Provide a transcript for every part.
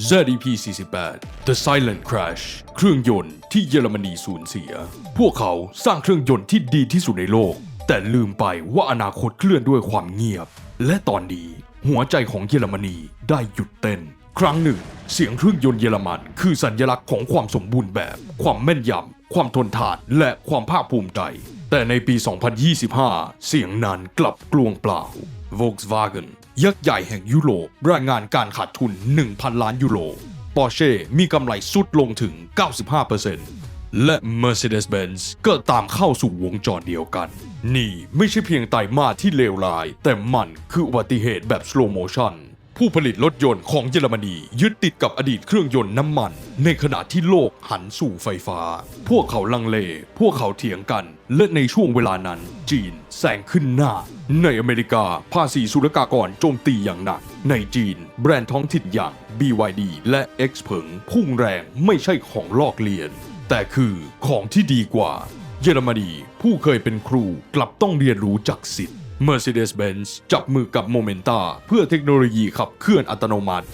ZEP48 The Silent Crash เครื่องยนต์ที่เยอรมนีสูญเสีย พวกเขาสร้างเครื่องยนต์ที่ดีที่สุดในโลก แต่ลืมไปว่าอนาคตเคลื่อนด้วยความเงียบ และตอนนี้หัวใจของเยอรมนีได้หยุดเต้น ครั้งหนึ่ง เสียงเครื่องยนต์เยอรมัน คือสัญลักษณ์ของความสมบูรณ์แบบ ความแม่นยำ ความทนทานและความภาคภูมิใจ แต่ในปี 2025 เสียงนั้นกลับกลวงเปล่า Volkswagen ยักษ์ใหญ่แห่งยุโรปรายงานการขาดทุน 1,000 ล้านยูโรปอร์เช่มีกำไรสุดลงถึง 95%และ Mercedes-Benz ก็ตามเข้าสู่วงจรเดียวกัน นี่ไม่ใช่เพียงไตรมาสที่เลวร้าย แต่มันคืออุบัติเหตุแบบสโลโมชั่น ผู้ผลิตรถยนต์ของเยอรมนี ยึดติดกับอดีตเครื่องยนต์น้ำมัน ในขณะที่โลกหันสู่ไฟฟ้า พวกเขาลังเล พวกเขาเถียงกัน และในช่วงเวลานั้น จีนแซงขึ้นหน้า ในอเมริกาภาษีศุลกากรโจมตีอย่างหนัก ในจีน แบรนด์ท้องถิ่นอย่าง BYD และ X เผิงพุ่งแรงไม่ใช่ของลอกเลียน แต่คือของที่ดีกว่า เยอรมนีผู้เคยเป็นครูกลับต้องเรียนรู้จากสิทธิ์ Mercedes-Benz จับมือกับ Momenta เพื่อเทคโนโลยีขับเคลื่อนอัตโนมัติ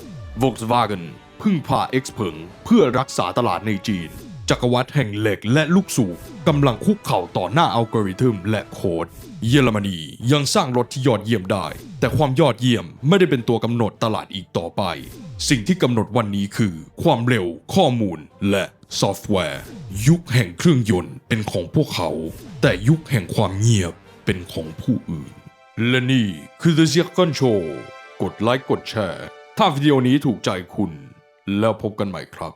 Volkswagen พึ่งพา X เผิงเพื่อรักษาตลาดในจีน จักรวรรดิแห่งเหล็กและลูกสูบกำลังคุกเข่าต่อหน้าอัลกอริทึมและโค้ดเยอรมนียังสร้างรถที่ยอดเยี่ยมได้ แต่ความยอดเยี่ยมไม่ได้เป็นตัวกำหนดตลาดอีกต่อไป สิ่งที่กำหนดวันนี้คือ ความเร็วข้อมูลและซอฟต์แวร์ ยุคแห่งเครื่องยนต์เป็นของพวกเขา แต่ยุคแห่งความเงียบ เป็นของผู้อื่น และนี่คือ The Second Show กดไลค์กดแชร์ ถ้าวิดีโอนี้ถูกใจคุณ แล้วพบกันใหม่ครับ